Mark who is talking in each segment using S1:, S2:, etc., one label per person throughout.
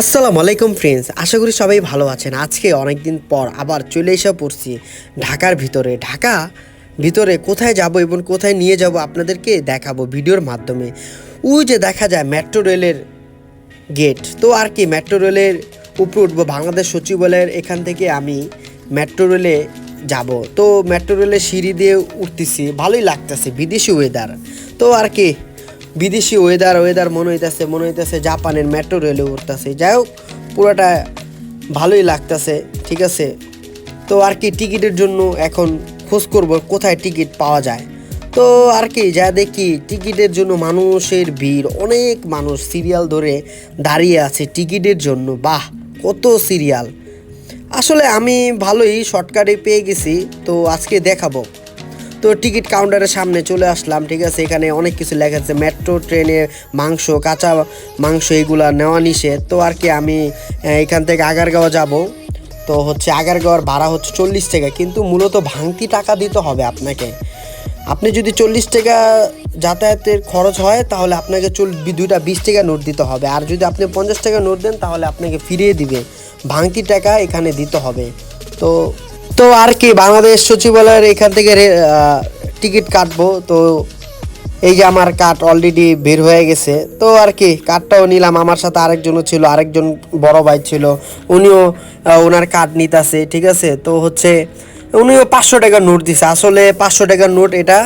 S1: আসসালামু আলাইকুম ফ্রেন্ডস আশা করি সবাই ভালো আছেন। আজকে অনেক দিন পর আবার চলে এসে পড়ছি ঢাকার ভিতরে। ঢাকা ভিতরে কোথায় যাব এবং কোথায় নিয়ে যাব আপনাদেরকে দেখাবো ভিডিওর মাধ্যমে। ওই যে দেখা যায় মেট্রো রেলের গেট তো আর কি মেট্রো রেলের উপরে উঠবো, বাংলাদেশ সচিবালয়ের এখান থেকে আমি মেট্রো রেলে যাব। তো মেট্রো রেলের সিঁড়ি দিয়ে উঠতেছি, ভালোই লাগতেছে, বিদেশি ওয়েদার তো আর কি বিদেশি ওয়েদার ওয়েদার মনে হইতেছে মনে হইতেছে জাপানের মেট্রো রেলে উঠতেছে যাই হোক পুরোটা ভালোই লাগতেছে, ঠিক আছে? তো আর কি টিকিটের জন্য এখন খোঁজ করব, কোথায় টিকিট পাওয়া যায়। তো আর কি, যা দেখি, টিকিটের জন্য মানুষের ভিড়, অনেক মানুষ সিরিয়াল ধরে দাঁড়িয়ে আছে টিকিটের জন্য। বাহ, কত সিরিয়াল আসলে আমি ভালোই শর্টকাটে পেয়ে গেছি, তো আজকে দেখাবো। তো টিকিট কাউন্টারের সামনে চলে আসলাম, ঠিক আছে? এখানে অনেক কিছু লেখা আছে, মেট্রো, ট্রেনে মাংস, কাঁচা মাংস এগুলা নেওয়া নিষেধ। তো আর কি আমি এখান থেকে আগারগাঁও যাব। তো হচ্ছে আগারগাঁওয়ার ভাড়া হচ্ছে চল্লিশ টাকা, কিন্তু মূলত ভাঙতি টাকা দিতে হবে আপনাকে। আপনি যদি চল্লিশ টাকা যাতায়াতের খরচ হয়, তাহলে আপনাকে চল, দুইটা বিশ টাকা নোট দিতে হবে। আর যদি আপনি পঞ্চাশ টাকা নোট দেন, তাহলে আপনাকে ফিরিয়ে দিবে। ভাঙতি টাকা এখানে দিতে হবে। তো তো আর কি, বাংলাদেশ সচিবালয়ের এখান থেকে টিকিট কাটবো। তো এই যে আমার কার্ড অলরেডি বের হয়ে গেছে। তো আর কি, কার্ডটাও নিলাম। আমার সাথে আরেকজনও ছিল, আরেকজন বড় ভাই ছিল। উনিও ওনার কার্ড নিতেছে, ঠিক আছে? তো হচ্ছে, উনিও পাঁচশো টাকার নোট দিছে। আসলে পাঁচশো টাকার নোট এটা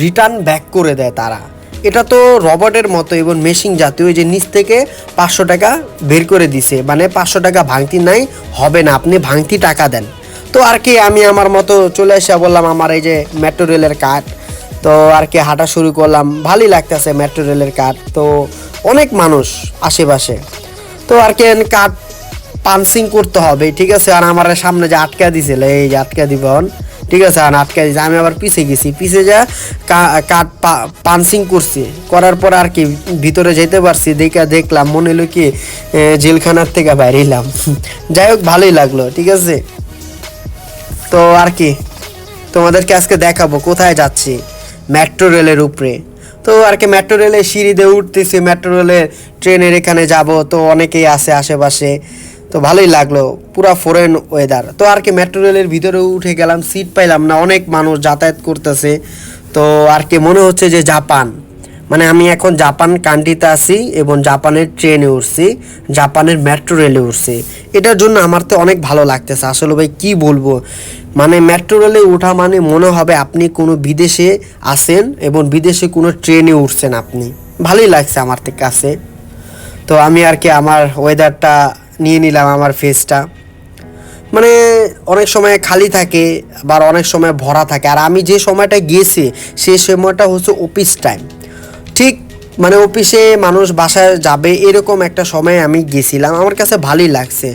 S1: রিটার্ন ব্যাক করে দেয় তারা। এটা তো রবটের মতো এবং মেশিন জাতীয়, যে নিচ থেকে পাঁচশো টাকা বের করে দিছে। মানে পাঁচশো টাকা ভাঙতি নাই, হবে না। আপনি ভাঙতি টাকা দেন। তো আর কি, আমি আমার মতো চলে এসে বললাম আমার এই যে মেট্রো রেলের কার্ড তো আর কি হাঁটা শুরু করলাম, ভালোই লাগতেছে মেট্রো রেলের কার্ড তো অনেক মানুষ আশেপাশে। তো আর কি কার্ড পানসিং করতে হবে, ঠিক আছে? আর আমার সামনে যে আটকা দিছিল, এই যে আটকা দিবন ঠিক আছে? আর আটকা দিয়েছে আমি আবার পিছে গেছি। পিছে যা কার্ড পানসিং করছি। করার পর আর কি ভিতরে যেতে পারছি, দেখা দেখলাম, মনে হলো কি জেলখানার থেকে বাইরে এলাম। যাই হোক, ভালোই লাগল, ঠিক আছে? তো আর কি, তোমাদেরকে আজকে দেখাবো, কোথায় যাচ্ছি? মেট্রো রেলের উপরে। তো আর কি, মেট্রো রেলের সিঁড়ি দিয়ে উঠতেছি, মেট্রো রেলের ট্রেনের এখানে যাব, তো অনেকেই আছে আশেপাশে। তো ভালোই লাগল, পুরা ফরেন ওয়েদার তো আর কি, মেট্রো রেলের ভিতরে উঠে গেলাম সিট পাইলাম না, অনেক মানুষ যাতায়াত করতেছে। তো আর কি, মনে হচ্ছে যে জাপান। মানে আমি এখন জাপান কান্ট্রিতে আছি এবং জাপানের ট্রেনে উঠছি, জাপানের মেট্রো রেলে উঠছি। এটার জন্য আমার তো অনেক ভালো লাগতেছে। আসলে ভাই, কি বলব? মানে মেট্রো রেলে ওঠা মানে মনে হবে আপনি কোনো বিদেশে আসেন এবং বিদেশে কোনো ট্রেনে উঠছেন আপনি। ভালোই লাগছে আমার থেকে কাছে। তো আমি আর কি আমার ওয়েদারটা নিয়ে নিলাম আমার ফেসটা মানে অনেক সময় খালি থাকে আবার অনেক সময় ভরা থাকে। আর আমি যে সময়টা গিয়েছি সেই সময়টা হচ্ছে অফিস টাইম ঠিক মানে অফিসে মানুষ বাসায় যাবে এরকম একটা সময় আমি গেছিলাম। আমার কাছে ভালোই লাগছে।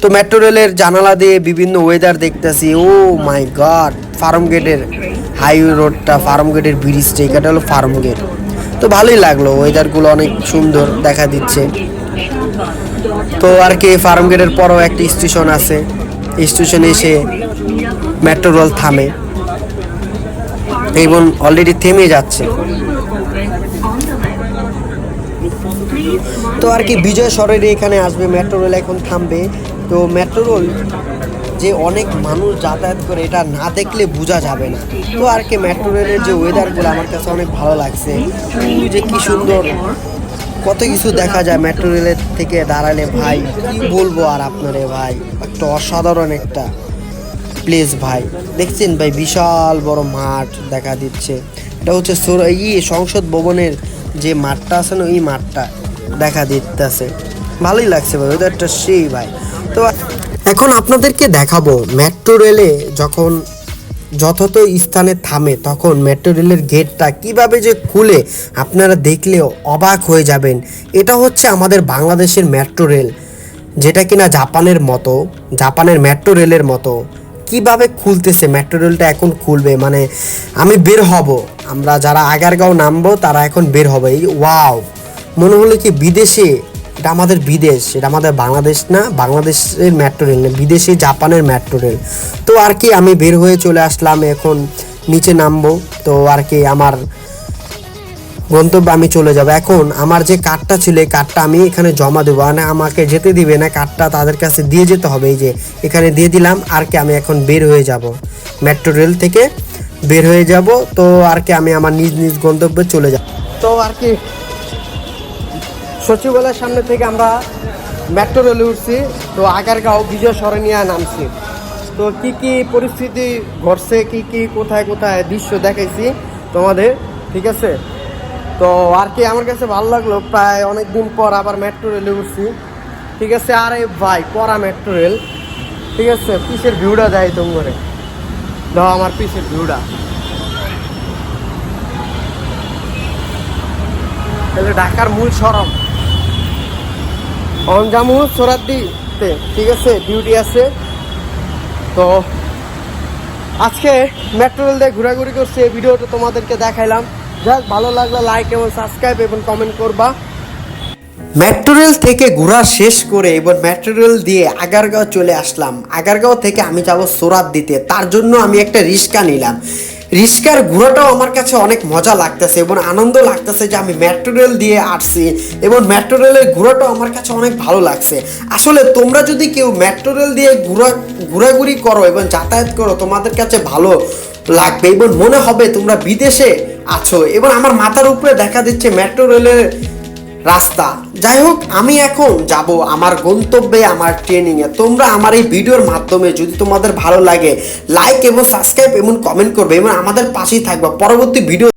S1: তো মেট্রো রেলের জানালা দিয়ে বিভিন্ন ওয়েদার দেখতেছি। ও মাই গড ফার্ম গেটের হাইওয়ে রোডটা ফার্ম গেটের ব্রিজটা এটা হলো ফার্ম গেট তো ভালোই লাগল ওয়েদারগুলো অনেক সুন্দর দেখা দিচ্ছে। তো আর কি ফার্ম গেটের পরও একটা স্টেশন আছে। স্টেশনে এসে মেট্রো রেল থামে। এবং অলরেডি থেমে যাচ্ছে। তো আর কি বিজয় সরের এখানে আসবে মেট্রো রেল এখন থামবে। তো মেট্রো রেল যে অনেক মানুষ যাতায়াত করে, এটা না দেখলে বোঝা যাবে না। তো আর কি মেট্রো রেলের যে ওয়েদারগুলো আমার কাছে অনেক ভালো লাগছে। যে কি সুন্দর, কত কিছু দেখা যায় মেট্রো রেলের থেকে দাঁড়ালে, ভাই। কি বলব আর আপনারে, ভাই? একটা অসাধারণ একটা প্লেস ভাই। দেখছেন, ভাই, বিশাল বড় মাঠ দেখা দিচ্ছে। এটা হচ্ছে ই সংসদ ভবনের যে মাঠটা আছে না, ওই মাঠটা। দেখা দিতেছে। ভালোই লাগছে ভাই ওদেরটা সেই ভাই। তো এখন আপনাদেরকে দেখাবো মেট্রো রেলে যখন যথাযথ স্থানে থামে, তখন মেট্রো রেলের গেটটা কীভাবে যে খুলে আপনারা দেখলে অবাক হয়ে যাবেন। এটা হচ্ছে আমাদের বাংলাদেশের মেট্রো রেল যেটা কিনা জাপানের মতো, জাপানের মেট্রো রেলের মতো। কীভাবে খুলতেছে মেট্রো রেলটা এখন খুলবে? মানে আমি বের হব। আমরা যারা আগারগাঁও নামবো, তারা এখন বের হবে। এই ওয়াও! মনে হলো কি বিদেশে এটা আমাদের বিদেশ, এটা আমাদের বাংলাদেশ না, বাংলাদেশের মেট্রো রেল না, বিদেশে জাপানের মেট্রো রেল তো আর কি আমি বের হয়ে চলে আসলাম, এখন নিচে নামবো। তো আর কি আমার গন্তব্যে আমি চলে যাব। এখন আমার যে কার্ডটা ছিল, এই কার্ডটা আমি এখানে জমা দেবো। মানে আমাকে যেতে দিবে না কার্ডটা তাদের কাছে দিয়ে যেতে হবে। এই যে এখানে দিয়ে দিলাম, আর কি আমি এখন বের হয়ে যাব। মেট্রো রেল থেকে বের হয়ে যাব। তো আর কি আমি আমার নিজ নিজ গন্তব্যে চলে যাব। তো আর কি সচিবালয়ের সামনে থেকে আমরা মেট্রো রেলে উঠছি, তো আগারগাঁও বিজয় সরণিয়া নামছি। তো কি কি পরিস্থিতি ঘটছে, কি কি, কোথায় কোথায় দৃশ্য দেখাইছি তোমাদের, ঠিক আছে? তো আর কি আমার কাছে ভালো লাগল, প্রায় অনেক দিন পর আবার মেট্রো রেলে উঠছি। ঠিক আছে, আরে ভাই করা মেট্রো রেল ঠিক আছে, পিসের ভিউটা দেয় তোমরে। দাও আমার পিসের ভিউটা। তাহলে ঢাকার মূল সরম অনজামু সোরাদ্দিতে, ঠিক আছে ডিউটি আছে। তো আজকে মেট্রো রেল দিয়ে ঘোরাঘুরি করছি, এই ভিডিওটা তোমাদেরকে দেখাইলাম। যাক, ভালো লাগলে লাইক এবং সাবস্ক্রাইব এবং কমেন্ট করবা। মেট্রো রেল থেকে ঘোরা শেষ করে এবার মেট্রো রেল দিয়ে আগারগাঁও চলে আসলাম। আগারগাঁও থেকে আমি যাব সোরাত দিতে তার জন্য আমি একটা রিক্সা নিলাম। রিক্সার ঘোরাটাও আমার কাছে অনেক মজা লাগতেছে এবং আনন্দ লাগতেছে যে আমি মেট্রো রেল দিয়ে আসছি এবং মেট্রো রেলের ঘোরাটাও আমার কাছে অনেক ভালো লাগছে। আসলে তোমরা যদি কেউ মেট্রো রেল দিয়ে ঘোরা ঘোরাঘুরি করো এবং যাতায়াত করো, তোমাদের কাছে ভালো লাগবে এবং মনে হবে তোমরা বিদেশে আছো এবং আমার মাথার উপরে দেখা দিচ্ছে মেট্রো রেলের রাস্তা। যাই হোক আমি এখন যাব আমার গন্তব্যে, আমার ট্রেনিংয়ে তোমরা আমার এই ভিডিওর মাধ্যমে যদি তোমাদের ভালো লাগে লাইক এবং সাবস্ক্রাইব এবং কমেন্ট করবে এবং আমাদের পাশেই থাকবে। পরবর্তী ভিডিও